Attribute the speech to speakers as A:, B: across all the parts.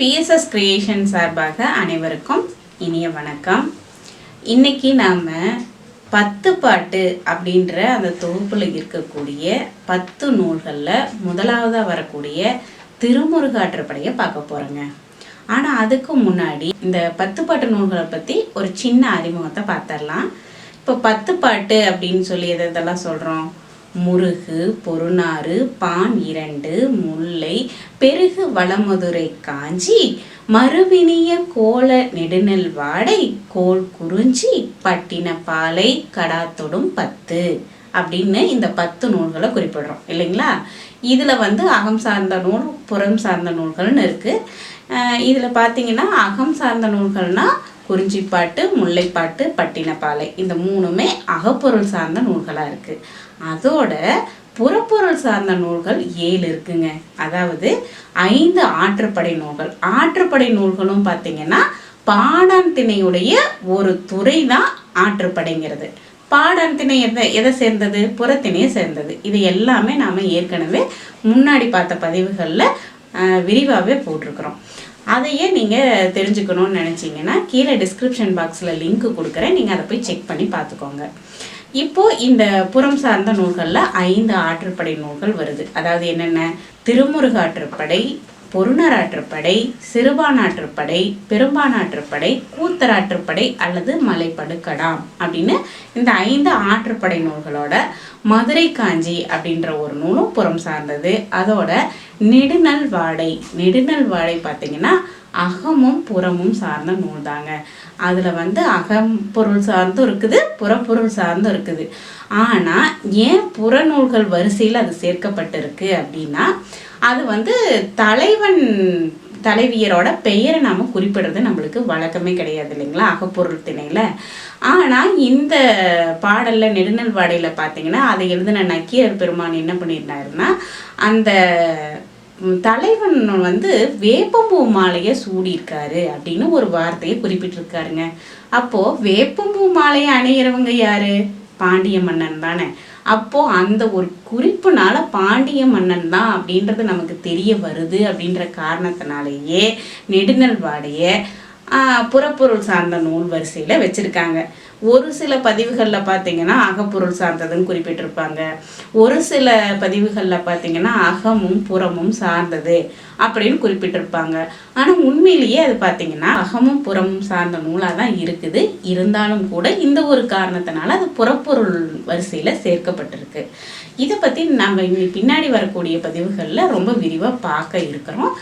A: BSS creation சார்பாக அனைவருக்கும் இனிய வணக்கம். இன்னைக்கு நாம் பத்து பாட்டு அப்படின்ற அந்த தொகுப்பில் இருக்கக்கூடிய பத்து நூல்களில் முதலாவதாக வரக்கூடிய திருமுருகாற்றுப்படையை பார்க்க போகிறோங்க ஆனால் அதுக்கு முன்னாடி இந்த பத்து பாட்டு நூல்களை பற்றி ஒரு சின்ன அறிமுகத்தை பார்த்துடலாம். இப்போ பத்து பாட்டு அப்படின்னு சொல்லி எதெல்லாம் சொல்கிறோம் முருகு பொருநாறு பான் இரண்டு முல்லை பெருகு வளமதுரை காஞ்சி மறுவினிய கோல நெடுநெல் வாடை கோல் குறிஞ்சி பட்டின பாலை கடாத்தொடும் பத்து அப்படின்னு இந்த பத்து நூல்களை குறிப்பிடுறோம். இல்லைங்களா? இதில் வந்து அகம் சார்ந்த நூல் புறம் சார்ந்த நூல்கள்னு இருக்குது இதில் பார்த்தீங்கன்னா அகம் சார்ந்த நூல்கள்னால் குறிஞ்சிப்பாட்டு முல்லைப்பாட்டு பட்டினப்பாலை இந்த மூணுமே அகப்பொருள் சார்ந்த நூல்களாக இருக்குது அதோட புறப்பொருள் சார்ந்த நூல்கள் ஏழு இருக்குங்க. அதாவது ஐந்து ஆற்றுப்படை நூல்கள். ஆற்றுப்படை நூல்களும் பார்த்தீங்கன்னா பாடான் திணையுடைய ஒரு துறை தான் ஆற்றுப்படைங்கிறது. பாடான் திணை எதை எதை சேர்ந்தது? புறத்திணையை சேர்ந்தது. இது எல்லாமே நாம் ஏற்கனவே முன்னாடி பார்த்த பதிவுகளில் விரிவாகவே போட்டிருக்கிறோம். அதையே நீங்கள் தெரிஞ்சுக்கணும்னு நினச்சிங்கன்னா கீழே டிஸ்கிரிப்ஷன் பாக்ஸில் லிங்க் கொடுக்குறேன். நீங்கள் அதை போய் செக் பண்ணி பார்த்துக்கோங்க. இப்போ இந்த புறம் சார்ந்த நூல்களில் ஐந்து ஆற்றுப்படை நூல்கள் வருது. அதாவது என்னென்ன? திருமுருகாற்றுப்படை பொருணராற்றுப்படை சிறுபானாற்றுப்படை பெரும்பானாற்றுப்படை கூத்தராற்றுப்படை அல்லது மலைப்படுக்கடாம் அப்படின்னு இந்த ஐந்து ஆற்றுப்படை நூல்களோட மதுரை காஞ்சி அப்படின்ற ஒரு நூலும் புறம் சார்ந்தது. அதோட நெடுநல் வாடை நெடுநல் வாடை பார்த்தீங்கன்னா அகமும் புறமும் சார்ந்த நூல் தாங்க அதில் வந்து அகம் பொருள் சார்ந்தும் இருக்குது புறப்பொருள் சார்ந்தும் இருக்குது. ஆனால் ஏன் புறநூல்கள் வரிசையில் அது சேர்க்கப்பட்டிருக்கு அப்படின்னா அது வந்து தலைவன் தலைவியரோட பெயரை நாம் குறிப்பிடுறது நம்மளுக்கு வழக்கமே கிடையாது இல்லைங்களா அகப்பொருள் திணையில். ஆனால் இந்த பாடலில் நெடுநல் வாடையில் பார்த்தீங்கன்னா அதை எழுதின நக்கீரர் பெருமான் என்ன பண்ணியிருந்தாருன்னா அந்த தலைவன் வந்து வேப்பம்பூ மாலையை சூடியிருக்காரு அப்படின்னு ஒரு வார்த்தையை குறிப்பிட்டிருக்காருங்க. அப்போ வேப்பம்பூ மாலையை அணியிறவங்க யாரு? பாண்டிய மன்னன் தானே. அப்போ அந்த ஒரு குறிப்புனால பாண்டிய மன்னன் தான் அப்படின்றது நமக்கு தெரிய வருது அப்படின்ற காரணத்தினாலேயே நெடுநல்வாடைய புறப்பொருள் சார்ந்த நூல் வரிசையில் வச்சுருக்காங்க. ஒரு சில பதிவுகளில் பார்த்தீங்கன்னா அகப்பொருள் சார்ந்ததுன்னு குறிப்பிட்டிருப்பாங்க. ஒரு சில பதிவுகளில் பார்த்தீங்கன்னா அகமும் புறமும் சார்ந்தது அப்படின்னு குறிப்பிட்டிருப்பாங்க. ஆனால் உண்மையிலேயே அது பார்த்தீங்கன்னா அகமும் புறமும் சார்ந்த நூலாக தான் இருக்குது. இருந்தாலும் கூட இந்த ஒரு காரணத்தினால அது புறப்பொருள் வரிசையில் சேர்க்கப்பட்டிருக்கு. இதை பற்றி நம்ம பின்னாடி வரக்கூடிய பதிவுகளில் ரொம்ப விரிவாக பார்க்க இருக்கிறோம்.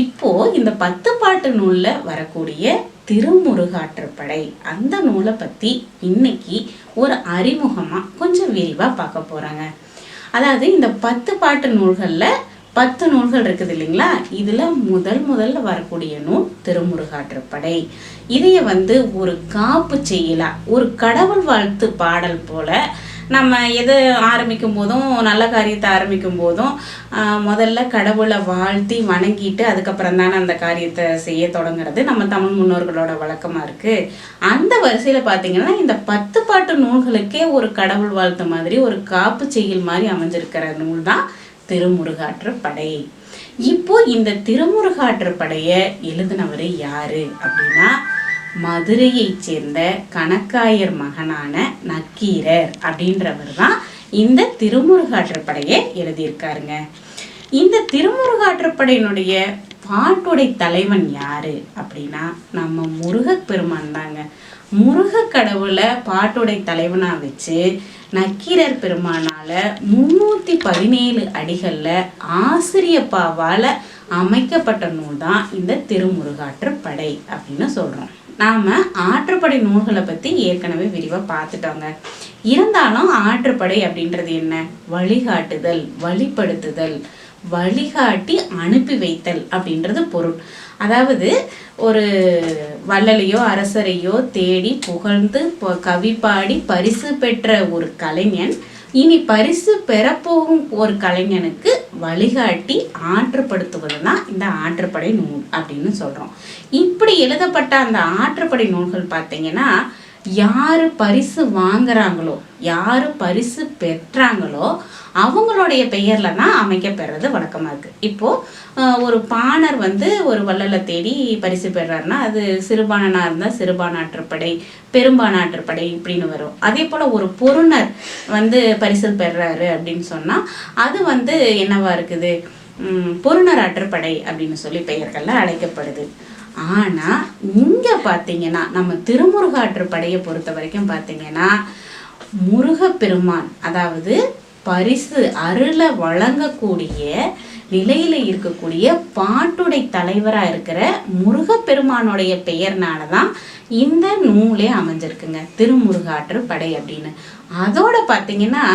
A: இப்போது இந்த பத்து பாட்டு நூலில் வரக்கூடிய திருமுருகாற்றுப்படை. அந்த நூலை பற்றி இன்னைக்கு ஒரு அறிமுகமாக கொஞ்சம் விரிவாக பார்க்க போகிறாங்க அதாவது இந்த பத்து பாட்டு நூல்களில் பத்து நூல்கள் இருக்குது இல்லைங்களா? இதில் முதல் முதல்ல வரக்கூடிய நூல் திருமுருகாற்றுப்படை. இதைய வந்து ஒரு காப்பு செய்யலா ஒரு கடவுள் வாழ்த்து பாடல் போல நம்ம எது ஆரம்பிக்கும் போதும் நல்ல காரியத்தை ஆரம்பிக்கும் போதும் முதல்ல கடவுளை வாழ்த்தி வணங்கிட்டு அதுக்கப்புறம் தானே அந்த காரியத்தை செய்ய தொடங்குறது. நம்ம தமிழ் முன்னோர்களோட வழக்கமாக இருக்குது அந்த வரிசையில் பார்த்தீங்கன்னா இந்த பத்து பாட்டு நூல்களுக்கே ஒரு கடவுள் வாழ்த்து மாதிரி ஒரு காப்பு செய்யல் மாதிரி அமைஞ்சிருக்கிற நூல் தான் திருமுருகாற்று படை. இப்போ இந்த திருமுருகாற்று படையை எழுதினவர் யாரு அப்படின்னா மதுரையைச் சேர்ந்த கணக்காயர் மகனான நக்கீரர் அப்படின்றவர் தான் இந்த திருமுருகாற்றுப்படையை எழுதியிருக்காருங்க. இந்த திருமுருகாற்றுப்படையினுடைய பாட்டுடை தலைவன் யாரு அப்படின்னா நம்ம முருகப்பெருமான் தாங்க. முருக கடவுளை பாட்டுடை தலைவனாக வச்சு நக்கீரர் பெருமானால முந்நூற்றி பதினேழு அடிகளில் ஆசிரியப்பாவால் அமைக்கப்பட்ட நூல் தான் இந்த திருமுருகாற்று படை அப்படின்னு சொல்கிறோம் நாம் ஆற்றுப்படை நூல்களை பற்றி ஏற்கனவே விரிவாக பார்த்துட்டோங்க. இருந்தாலும் ஆற்றுப்படை அப்படின்றது என்ன? வழிகாட்டுதல் வழிப்படுத்துதல் வழிகாட்டி அனுப்பி வைத்தல் அப்படின்றது பொருள். அதாவது ஒரு வள்ளலையோ அரசரையோ தேடி புகழ்ந்து கவி பாடி பரிசு பெற்ற ஒரு கலைஞன் இனி பரிசு பெறப்போகும் ஒரு கலைஞனுக்கு வழிகாட்டி ஆற்றுப்படுத்துவது தான் இந்த ஆற்றுப்படை நூல் அப்படின்னு சொல்கிறோம் இப்படி எழுதப்பட்ட அந்த ஆற்றுப்படை நூல்கள் பார்த்தீங்கன்னா யார் பரிசு வாங்குறாங்களோ யார் பரிசு பெற்றாங்களோ அவங்களுடைய பெயரில் தான் அமைக்கப்பெறது வழக்கமாக இருக்குது இப்போது ஒரு பாணர் வந்து ஒரு வள்ளலை தேடி பரிசு பெறாருன்னா அது சிறுபானனாக இருந்தால் சிறுபானாற்றுப்படை பெரும்பானாற்றுப்படை இப்படின்னு வரும். அதே போல் ஒரு பொருணர் வந்து பரிசு பெறாரு அப்படின்னு சொன்னால் அது வந்து என்னவா இருக்குது? பொருணர் ஆற்றுப்படை அப்படின்னு சொல்லி பெயர்களில் அழைக்கப்படுது. ஆனால் இங்கே பார்த்தீங்கன்னா நம்ம திருமுருகாற்றுப்படையை பொறுத்த வரைக்கும் பார்த்தீங்கன்னா முருகப்பெருமான் அதாவது பரிசு அருளை வழங்கக்கூடிய நிலையில இருக்கக்கூடிய பாட்டுடை தலைவராக இருக்கிற முருகப்பெருமானுடைய பெயர்னால தான் இந்த நூலே அமைஞ்சிருக்குங்க திருமுருகாற்று படை அப்படின்னு. அதோட பார்த்தீங்கன்னா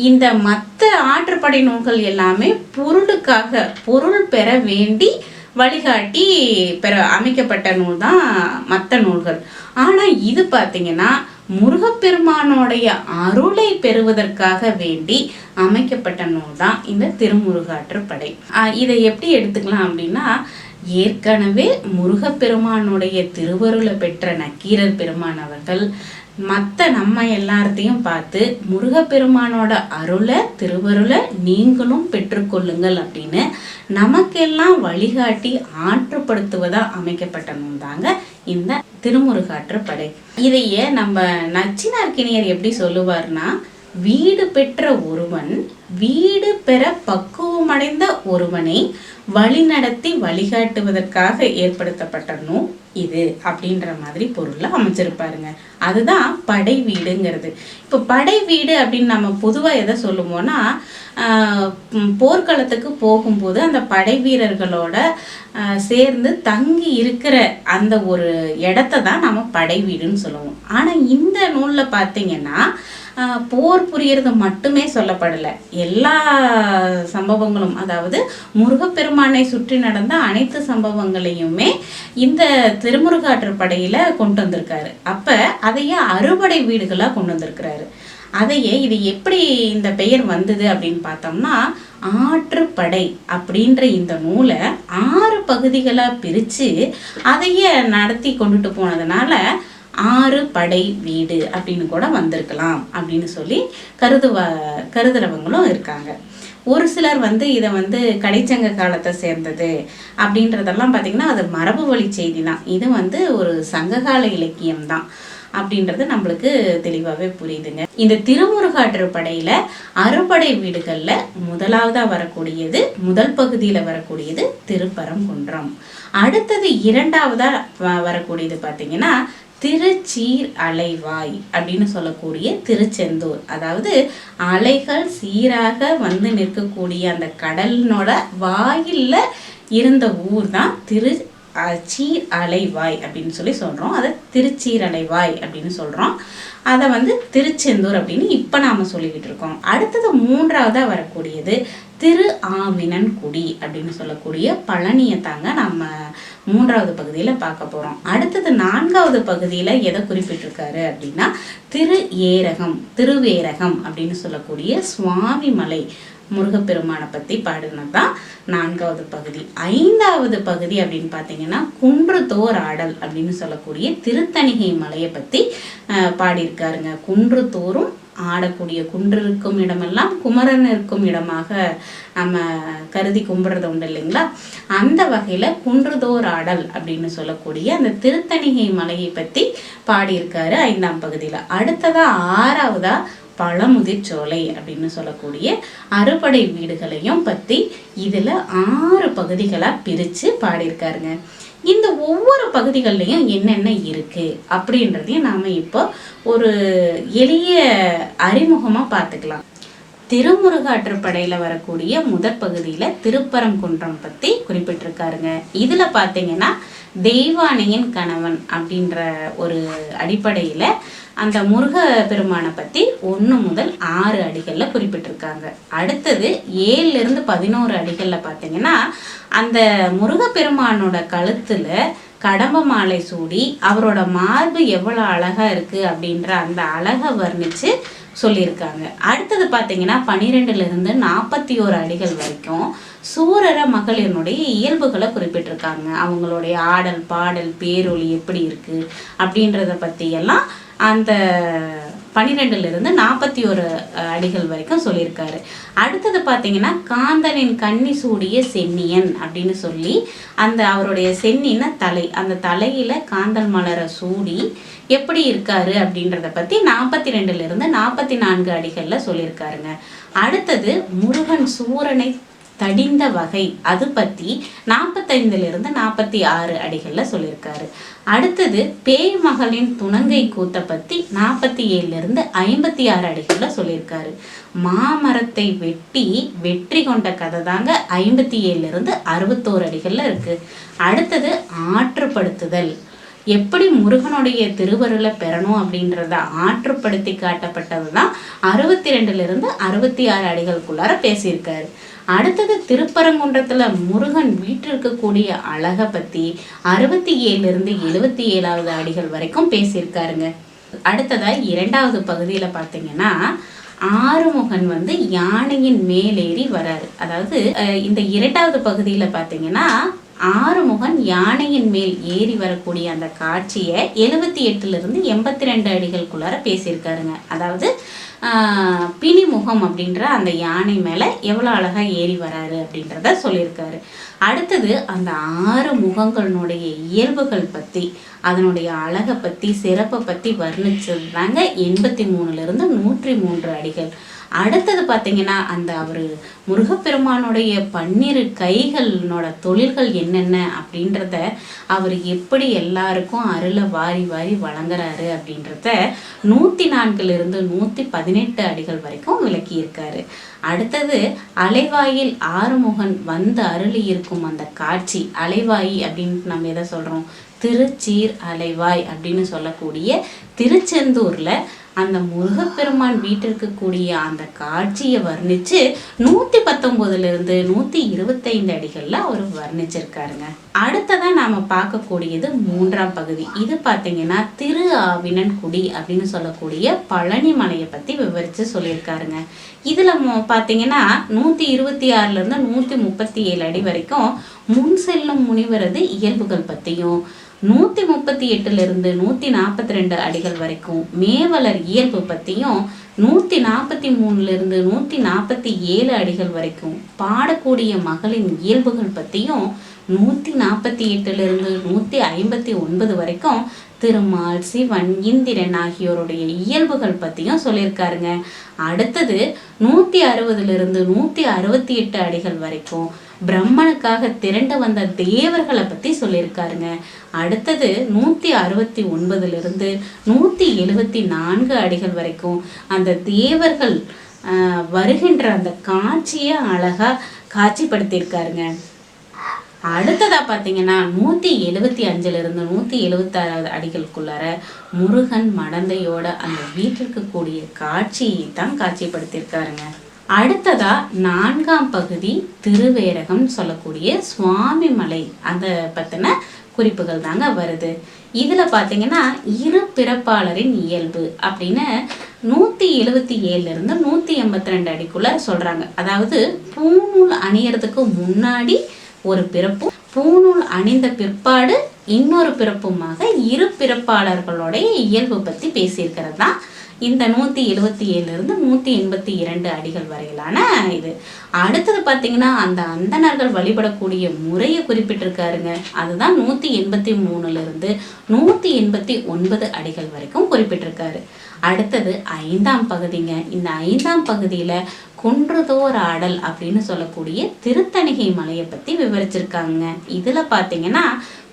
A: இந்த மற்ற ஆற்றுப்படை நூல்கள் எல்லாமே பொருளுக்காக பொருள் பெற வேண்டி வழிகாட்டி பெற அமைக்கப்பட்ட நூல் தான் மற்ற நூல்கள். ஆனால் இது பார்த்தீங்கன்னா முருகப்பெருமானோடைய அருளை பெறுவதற்காக வேண்டி அமைக்கப்பட்ட நூல் தான் இந்த திருமுருகாற்றுப்படை. ஆஹ் இதை எப்படி எடுத்துக்கலாம் அப்படின்னா ஏற்கனவே முருகப்பெருமானுடைய திருவருளை பெற்ற நக்கீரர் பெருமான் அவர்கள் மற்ற நம்ம எல்லார்த்தையும் பார்த்து முருகப்பெருமானோட அருளை திருவருளை நீங்களும் பெற்றுக்கொள்ளுங்கள் அப்படின்னு நமக்கெல்லாம் வழிகாட்டி ஆற்றுப்படுத்துவதாக அமைக்கப்பட்ட நூல் தாங்க இந்த திருமுருகாற்று படை. இதையே நம்ம நச்சினார்கிணியர் எப்படி சொல்லுவார்னா வீடு பெற்ற ஒருவன் வீடு பெற பக்குவமடைந்த ஒருவனை வழிநடத்தி வழிகாட்டுவதற்காக ஏற்படுத்தப்பட்ட நூல் இது அப்படின்ற மாதிரி பொருள்ல அமைச்சிருப்பாருங்க அதுதான் படை வீடுங்கிறது. இப்போ படை வீடு அப்படின்னு நம்ம பொதுவாக எதை சொல்லுவோம்னா ஆஹ் போர்க்களத்துக்கு போகும்போது அந்த படை வீரர்களோட சேர்ந்து தங்கி இருக்கிற அந்த ஒரு இடத்த தான் நம்ம படை வீடுன்னு சொல்லுவோம். ஆனால் இந்த நூலில் பார்த்தீங்கன்னா போர் புரியறது மட்டுமே சொல்லப்படலை. எல்லா சம்பவங்களும் அதாவது முருகப்பெருமானை சுற்றி நடந்த அனைத்து சம்பவங்களையுமே இந்த திருமுருகாற்று படையில கொண்டு வந்திருக்காரு. அப்போ அதையே அறுபடை வீடுகளாக கொண்டு வந்திருக்கிறாரு. அதையே இது எப்படி இந்த பெயர் வந்தது அப்படின்னு பார்த்தோம்னா ஆற்றுப்படை அப்படின்ற இந்த நூலை ஆறு பகுதிகளாக பிரித்து அதையே நடத்தி கொண்டுட்டு போனதுனால ஆறு படை வீடு அப்படின்னு கூட வந்திருக்கலாம் அப்படின்னு சொல்லி கருதுவ கருதுறவங்களும் இருக்காங்க. ஒரு சிலர் வந்து இதை வந்து கடைச்சங்க காலத்தை சேர்ந்தது அப்படின்றதெல்லாம் பார்த்திங்கன்னா அது மரபு வழி செய்தி தான் இது வந்து ஒரு சங்ககால இலக்கியம் தான் அப்படின்றது நம்மளுக்கு தெளிவாகவே புரியுதுங்க. இந்த திருமுருகாற்று படையில அறுபடை வீடுகள்ல முதலாவதா வரக்கூடியது முதல் பகுதியில வரக்கூடியது திருப்பரங்குன்றம். அடுத்தது இரண்டாவதா வரக்கூடியது பார்த்தீங்கன்னா திருச்சீர் அலைவாய் அப்படின்னு சொல்லக்கூடிய திருச்செந்தூர். அதாவது அலைகள் சீராக வந்து நிற்கக்கூடிய அந்த கடலினோட வாயில்ல இருந்த ஊர் தான் திரு சீர் அலைவாய் அப்படின்னு சொல்லி சொல்கிறோம் அதை திருச்சீரலைவாய் அப்படின்னு சொல்கிறோம் அதை வந்து திருச்செந்தூர் அப்படின்னு இப்போ நாம் சொல்லிக்கிட்டு இருக்கோம். அடுத்தது மூன்றாவதாக வரக்கூடியது திரு ஆவினன்குடி அப்படின்னு சொல்லக்கூடிய பழனியை தாங்க நம்ம மூன்றாவது பகுதியில் பார்க்க போகிறோம் அடுத்தது நான்காவது பகுதியில் எதை குறிப்பிட்டிருக்காரு அப்படின்னா திரு ஏரகம் திருவேரகம் அப்படின்னு சொல்லக்கூடிய சுவாமி மலை முருகப்பெருமானை பற்றி பாடினது தான் நான்காவது பகுதி. ஐந்தாவது பகுதி அப்படின்னு பார்த்தீங்கன்னா குன்றுத்தோர் ஆடல் அப்படின்னு சொல்லக்கூடிய திருத்தணிகை மலையை பற்றி பாடியிருக்காருங்க. குன்றுதோறும் ஆடக்கூடிய குன்று இருக்கும் இடமெல்லாம் குமரன் இருக்கும் இடமாக நம்ம கருதி கும்பிட்றது உண்டு இல்லைங்களா? அந்த வகையில் குன்றுதோர் ஆடல் அப்படின்னு சொல்லக்கூடிய அந்த திருத்தணிகை மலையை பற்றி பாடியிருக்காரு ஐந்தாம் பகுதியில். அடுத்ததாக ஆறாவதாக பழமுதிர்ச்சோலை அப்படின்னு சொல்லக்கூடிய அறுபடை வீடுகளையும் பற்றி இதில் ஆறு பகுதிகளாக பிரித்து பாடியிருக்காருங்க. இந்த ஒவ்வொரு பகுதிகள்லையும் என்னென்ன இருக்கு அப்படின்றதையும் நாம இப்போ ஒரு எளிய அறிமுகமாக பார்த்துக்கலாம். திருமுருகாற்றுப்படையில் வரக்கூடிய முதற் பகுதியில் திருப்பரங்குன்றம் பற்றி குறிப்பிட்டிருக்காருங்க. இதில் பார்த்தீங்கன்னா தெய்வானையின் கணவன் அப்படின்ற ஒரு அடிப்படையில் அந்த முருக பெருமானை பற்றி ஒன்று முதல் ஆறு அடிகளில் குறிப்பிட்டிருக்காங்க. அடுத்தது ஏழுலேருந்து பதினோரு அடிகளில் பார்த்தீங்கன்னா அந்த முருகப்பெருமானோட கழுத்தில் கடம்ப மாலை சூடி அவரோட மார்பு எவ்வளோ அழகாக இருக்குது அப்படின்ற அந்த அழகை வர்ணித்து சொல்லியிருக்காங்க. அடுத்தது பார்த்தீங்கன்னா பன்னிரெண்டுலேருந்து நாற்பத்தி ஓரு அடிகள் வரைக்கும் சூரர மகளினுடைய இயல்புகளை குறிப்பிட்டிருக்காங்க. அவங்களுடைய ஆடல் பாடல் பேரொளி எப்படி இருக்குது அப்படின்றத பற்றியெல்லாம் அந்த பன்னிரெண்டுலேருந்து நாற்பத்தி ஒரு அடிகள் வரைக்கும் சொல்லியிருக்காரு. அடுத்தது பார்த்தீங்கன்னா காந்தனின் கண்ணி சூடிய சென்னியன் அப்படின்னு சொல்லி அந்த அவருடைய சென்னின தலை அந்த தலையில் காந்தல் மலரை சூடி எப்படி இருக்காரு அப்படின்றத பற்றி நாற்பத்தி ரெண்டுலேருந்து நாற்பத்தி நான்கு அடிகளில் சொல்லியிருக்காருங்க. அடுத்தது முருகன் சூரனை தடிந்த வகை அது பற்றி நாற்பத்தைந்துலேருந்து நாற்பத்தி ஆறு அடிகளில் சொல்லியிருக்காரு. அடுத்தது பேய் மகளின் துணங்கை கூத்தை பற்றி நாற்பத்தி ஏழுலேருந்து ஐம்பத்தி ஆறு அடிகளில் சொல்லியிருக்காரு. மாமரத்தை வெட்டி வெற்றி கொண்ட கதை தாங்க ஐம்பத்தி ஏழுலேருந்து அறுபத்தோரு அடிகளில் இருக்குது அடுத்தது ஆற்றுப்படுத்துதல். எப்படி முருகனுடைய திருவருளை பெறணும் அப்படின்றத ஆற்றுப்படுத்தி காட்டப்பட்டது தான் அறுபத்தி ரெண்டுலேருந்து அறுபத்தி ஆறு அடிகளுக்குள்ளார பேசியிருக்காரு. அடுத்தது திருப்பரங்குன்றத்தில் முருகன் வீட்டிற்கக்கூடிய அழகை பற்றி அறுபத்தி ஏழுலேருந்து எழுபத்தி ஏழாவது அடிகள் வரைக்கும் பேசியிருக்காருங்க. அடுத்ததாக இரண்டாவது பகுதியில் பார்த்தீங்கன்னா ஆறுமுகன் வந்து யானையின் மேலேறி வராரு. அதாவது இந்த இரண்டாவது பகுதியில் பார்த்தீங்கன்னா ஆறுமுகன் யானையின் மேல் ஏறி வரக்கூடிய அந்த காட்சியை எழுபத்தி எட்டுலேருந்து எண்பத்தி ரெண்டு அடிகளுக்குள்ளார பேசியிருக்காருங்க. அதாவது பிணிமுகம் அப்படின்ற அந்த யானை மேலே எவ்வளோ அழகாக ஏறி வராரு அப்படின்றத சொல்லியிருக்காரு. அடுத்தது அந்த ஆறு முகங்களினுடைய இயல்புகள் பற்றி அதனுடைய அழகை பற்றி சிறப்பை பற்றி வர்ணிச்சிருந்தாங்க எண்பத்தி மூணுலேருந்து நூற்றி மூன்று அடிகள். அடுத்தது பார்த்தீங்கன்னா அந்த அவர் முருகப்பெருமானுடைய பன்னிரு கைகளோட தொழில்கள் என்னென்ன அப்படின்றத அவர் எப்படி எல்லாருக்கும் அருளை வாரி வாரி வழங்குறாரு அப்படின்றத நூற்றி நான்கிலிருந்து நூற்றி பதினெட்டு அடிகள் வரைக்கும் விளக்கியிருக்காரு. அடுத்தது அலைவாயில் ஆறுமுகன் வந்து அருளி இருக்கும் அந்த காட்சி அலைவாயி அப்படின்னு நம்ம எதை சொல்கிறோம் திருச்சீர் அலைவாய் அப்படின்னு சொல்லக்கூடிய திருச்செந்தூர்ல அந்த முருகப்பெருமான் வீட்டிற்கு கூடிய அந்த காட்சியை வர்ணிச்சு நூத்தி பத்தொன்பதுல இருந்து நூத்தி இருபத்தைந்து அடிகள்ல அவர் வர்ணிச்சிருக்காருங்க. அடுத்ததா நாம பார்க்கக்கூடியது மூன்றாம் பகுதி. இது பாத்தீங்கன்னா திரு ஆவினன்குடி அப்படின்னு சொல்லக்கூடிய பழனி மலையை பத்தி விவரிச்சு சொல்லியிருக்காருங்க. இதுல பார்த்தீங்கன்னா பாத்தீங்கன்னா நூத்தி இருபத்தி ஆறுல இருந்து நூத்தி முப்பத்தி ஏழு அடி வரைக்கும் முன் செல்லும் முனிவரது இயல்புகள் பத்தியும் நூற்றி முப்பத்தி எட்டுலேருந்து நூற்றி நாற்பத்தி ரெண்டு அடிகள் வரைக்கும் மேவலர் இயல்பு பற்றியும் நூற்றி நாற்பத்தி மூணுலேருந்து நூற்றி நாற்பத்தி ஏழு அடிகள் வரைக்கும் பாடக்கூடிய மகளின் இயல்புகள் பற்றியும் நூற்றி நாற்பத்தி எட்டுலேருந்து நூற்றி ஐம்பத்தி ஒன்பது வரைக்கும் திருமால் சிவன் இந்திரன் ஆகியோருடைய இயல்புகள் பற்றியும் சொல்லியிருக்காருங்க. அடுத்தது நூற்றி அறுபதுலேருந்து நூற்றி அறுபத்தி எட்டு அடிகள் வரைக்கும் பிரம்மனுக்காக திரண்டு வந்த தேவர்களை பற்றி சொல்லியிருக்காருங்க. அடுத்தது நூற்றி அறுபத்தி ஒன்பதுலேருந்து நூற்றி எழுபத்தி நான்கு அடிகள் வரைக்கும் அந்த தேவர்கள் வருகின்ற அந்த காட்சியை அழகாக காட்சிப்படுத்தியிருக்காருங்க. அடுத்ததாக பார்த்தீங்கன்னா நூற்றி எழுபத்தி அஞ்சுலேருந்து நூற்றி எழுபத்தாறாவது அடிகளுக்குள்ளார முருகன் மடந்தையோட அந்த வீட்டிற்கு கூடிய காட்சியை தான் காட்சிப்படுத்தியிருக்காருங்க. அடுத்ததா நான்காம் பகுதி திருவேரகம் சொல்லக்கூடிய சுவாமி மலை. அதை பற்றின குறிப்புகள் தாங்க வருது. இதில் பார்த்தீங்கன்னா இரு பிறப்பாளரின் இயல்பு அப்படின்னு நூற்றி எழுபத்தி ஏழுலேருந்து நூற்றி எண்பத்தி ரெண்டு அடிக்குள்ளே சொல்கிறாங்க அதாவது பூநூல் அணியறதுக்கு முன்னாடி ஒரு பிறப்பும் பூநூல் அணிந்த பிற்பாடு இன்னொரு பிறப்புமாக இரு பிறப்பாளர்களுடைய இயல்பு பற்றி பேசியிருக்கிறது தான் இந்த நூற்றி எழுபத்தி ஏழுலேருந்து நூற்றி எண்பத்தி இரண்டு அடிகள் வரையிலான இது. அடுத்தது பார்த்தீங்கன்னா அந்த அந்தணர்கள் வழிபடக்கூடிய முறையை குறிப்பிட்டிருக்காருங்க. அதுதான் நூற்றி எண்பத்தி மூணுலேருந்து நூற்றி எண்பத்தி ஒன்பது அடிகள் வரைக்கும் குறிப்பிட்டிருக்காரு. அடுத்தது ஐந்தாம் பகுதிங்க. இந்த ஐந்தாம் பகுதியில் குன்றுதோர் ஆடல் அப்படின்னு சொல்லக்கூடிய திருத்தணிகை மலையை பற்றி விவரிச்சிருக்காங்க. இதில் பார்த்தீங்கன்னா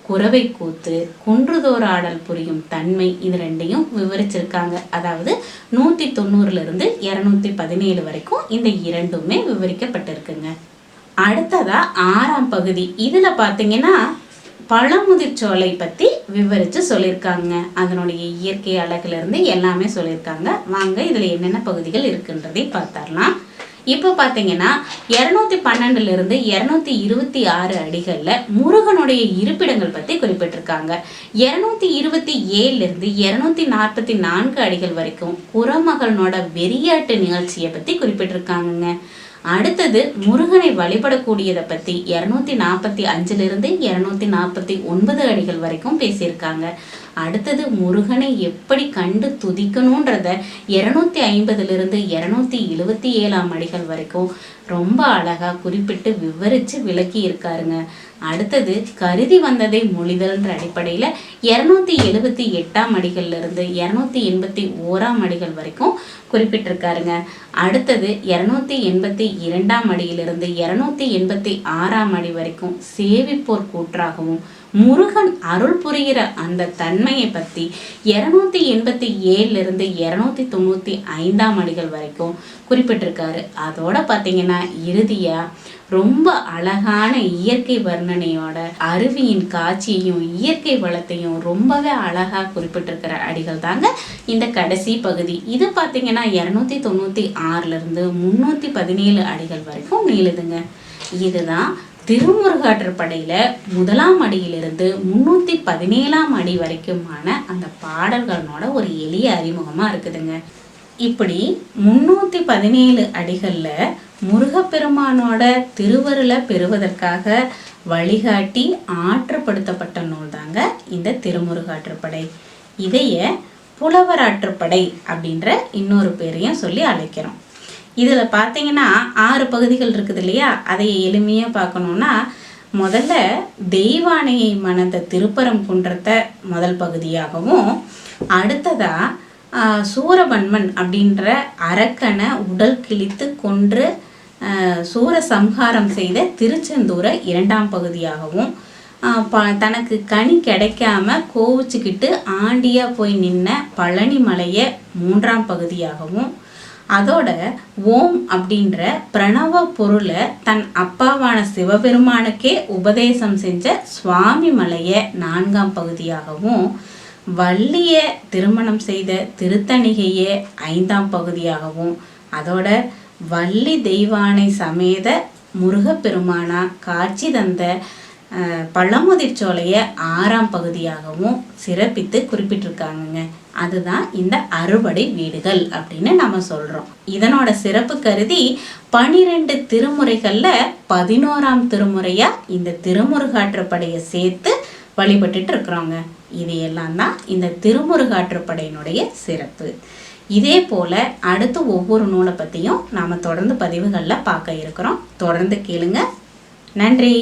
A: குறவை கூத்து குன்றுதோர் ஆடல் புரியும் தன்மை இது ரெண்டையும் விவரிச்சிருக்காங்க. அதாவது நூற்றி தொண்ணூறுலேருந்து இரநூத்தி பதினேழு வரைக்கும் இந்த இரண்டுமே விவரிக்கப்பட்டிருக்குங்க. அடுத்ததா ஆறாம் பகுதி. இதில் பார்த்தீங்கன்னா பழமுதிர்ச்சோலை பற்றி விவரித்து சொல்லியிருக்காங்க அதனுடைய இயற்கை அழகுலேருந்து எல்லாமே சொல்லியிருக்காங்க வாங்க இதில் என்னென்ன பகுதிகள் இருக்குன்றதை பார்த்தரலாம் இப்போ பார்த்தீங்கன்னா இரநூத்தி பன்னெண்டுலேருந்து இரநூத்தி இருபத்தி ஆறு அடிகளில் முருகனுடைய இருப்பிடங்கள் பற்றி குறிப்பிட்டிருக்காங்க. இரநூத்தி இருபத்தி ஏழுலேருந்து இரநூத்தி நாற்பத்தி நான்கு அடிகள் வரைக்கும் குரமகனோட வெறியாட்டு நிகழ்ச்சியை பற்றி குறிப்பிட்டிருக்காங்கங்க. அடுத்தது முருகனை வழிபடக்கூடியதை பற்றி இரநூத்தி நாற்பத்தி அஞ்சிலிருந்து இரநூத்தி நாற்பத்தி ஒன்பது அடிகள் வரைக்கும் பேசியிருக்காங்க. அடுத்தது முருகனை எப்படி கண்டு துதிக்கணுன்றத இரநூத்தி ஐம்பதுலேருந்து இரநூத்தி எழுவத்தி ஏழாம் அடிகள் வரைக்கும் ரொம்ப அழகாக குறிப்பிட்டு விவரித்து விளக்கி இருக்காருங்க அடுத்தது கருதி வந்ததை மொழிதல்ன்ற அடிப்படையில் இரநூத்தி எழுபத்தி எட்டாம் அடிகள்ல இருந்து இரநூத்தி எண்பத்தி ஓராம் அடிகள் வரைக்கும் குறிப்பிட்டிருக்காருங்க. அடுத்தது இரநூத்தி எண்பத்தி இரண்டாம் அடியிலிருந்து இரநூத்தி எண்பத்தி ஆறாம் அடி வரைக்கும் சேவிப்போர் கூற்றாகவும் முருகன் அருள் புரிகிற அந்த தன்மையை பற்றி இரநூத்தி எண்பத்தி ஏழுலேருந்து இரநூத்தி தொண்ணூற்றி ஐந்தாம் அடிகள் வரைக்கும் குறிப்பிட்டிருக்காரு. அதோட பார்த்தீங்கன்னா இறுதியாக ரொம்ப அழகான இயற்கை வர்ணனையோட அருவியின் காட்சியையும் இயற்கை வளத்தையும் ரொம்பவே அழகாக குறிப்பிட்டிருக்கிற அடிகள் தாங்க இந்த கடைசி பகுதி. இது பார்த்தீங்கன்னா இரநூத்தி தொண்ணூற்றி ஆறுலேருந்து முந்நூற்றி பதினேழு அடிகள் வரைக்கும் நீளுதுங்க. இதுதான் திருமுருகாற்றுப்படையில் முதலாம் அடியிலிருந்து முந்நூற்றி பதினேழாம் அடி வரைக்குமான அந்த பாடல்களோட ஒரு எளிய அறிமுகமாக இருக்குதுங்க. இப்படி முந்நூற்றி பதினேழு அடிகளில் முருகப்பெருமானோட திருவருளை பெறுவதற்காக வழிகாட்டி ஆற்றுப்படுத்தப்பட்ட நூல் தாங்க இந்த திருமுருகாற்றுப்படை. இதைய புலவராற்றுப்படை அப்படின்ற இன்னொரு பேரையும் சொல்லி அழைக்கிறோம். இதில் பார்த்தீங்கன்னா ஆறு பகுதிகள் இருக்குது இல்லையா? அதை எளிமையாக பார்க்கணுன்னா முதல்ல தெய்வானையை மணந்த திருப்பரம் குன்றத்தை முதல் பகுதியாகவும் அடுத்ததாக சூரபன்மன் அப்படின்ற அரக்கனை உடல் கிழித்து கொன்று சூர சம்ஹாரம் செய்த திருச்செந்தூரை இரண்டாம் பகுதியாகவும் ப தனக்கு கனி கிடைக்காம கோவிச்சுக்கிட்டு ஆண்டியாக போய் நின்ன பழனி மலையை மூன்றாம் பகுதியாகவும் அதோட ஓம் அப்படின்ற பிரணவ பொருளை தன் அப்பாவான சிவபெருமானுக்கே உபதேசம் செஞ்ச சுவாமி மலையை நான்காம் பகுதியாகவும் வள்ளிய திருமணம் செய்த திருத்தணிகையே ஐந்தாம் பகுதியாகவும் அதோட வள்ளி தெய்வானை சமேத முருகப்பெருமானா காட்சி தந்த பழமுதிர்ச்சோலையை ஆறாம் பகுதியாகவும் சிறப்பித்து குறிப்பிட்டிருக்காங்கங்க. அதுதான் இந்த அறுபடை வீடுகள் அப்படின்னு நம்ம சொல்கிறோம் இதனோட சிறப்பு கருதி பனிரெண்டு திருமுறைகளில் பதினோராம் திருமுறையாக இந்த திருமுருகாற்றுப்படையை சேர்த்து வழிபட்டுட்டு இருக்கிறோங்க இது எல்லாம் தான் இந்த திருமுருகாற்றுப்படையினுடைய சிறப்பு. இதே போல் அடுத்து ஒவ்வொரு நூலை பற்றியும் நாம் தொடர்ந்து பதிவுகளில் பார்க்க இருக்கிறோம். தொடர்ந்து கேளுங்க. நன்றி.